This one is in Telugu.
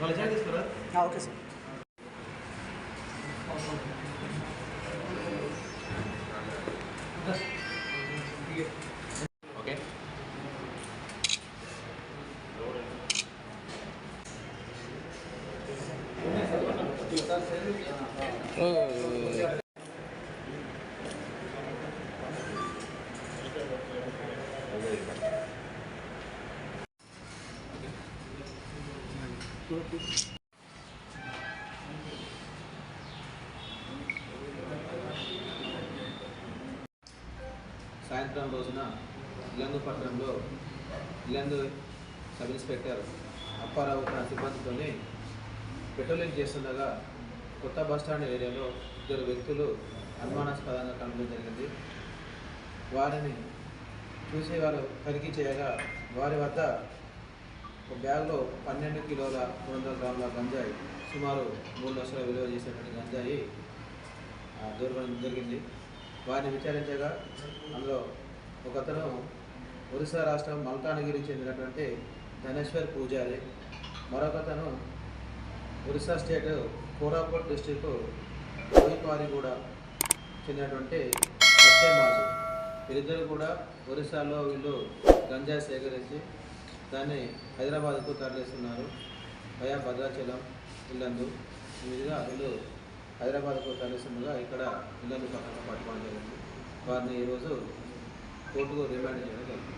వాళ్ళ చాయ్ తీసుకురా ఓకే సార్ ఓకే సాయంత్రం రోజున ఇల్లందు పట్టణంలో ఇల్లందు సబ్ ఇన్స్పెక్టర్ అప్పారావు తన సిబ్బందితోని పెట్రోలింగ్ చేస్తుండగా కొత్త బస్టాండ్ ఏరియాలో ఇద్దరు వ్యక్తులు అనుమానాస్పదంగా కనడం జరిగింది. వారిని చూసేవారు తనిఖీ చేయగా వారి వద్ద ఒక బ్యాగ్లో పన్నెండు కిలోల మూడు వందల గ్రాముల గంజాయి సుమారు మూడు లక్షల విలువ చేసేటువంటి గంజాయి దూరం జరిగింది. వారిని విచారించగా అందులో ఒకతను ఒరిస్సా రాష్ట్రం మల్కానగిరి చెందినటువంటి ధనేశ్వర్ పూజారి మరొకతను ఒరిస్సా స్టేట్ కోరాపుట్ డిస్టిక్ కోయిపారిగూడ చెందినటువంటి సత్యమాజు. వీరిద్దరు కూడా ఒరిస్సాలో వీళ్ళు గంజాయి సేకరించి దాన్ని హైదరాబాద్కు తరలిస్తున్నారు. భయా భద్రాచలం ఇల్లందు. ఈ వీళ్ళు హైదరాబాద్కు తరలిస్తుండగా ఇక్కడ ఇల్లందు పక్కన పట్టుకోవడం జరిగింది. వారిని ఈరోజు కోర్టుకు రిమాండ్ చేయడం జరిగింది.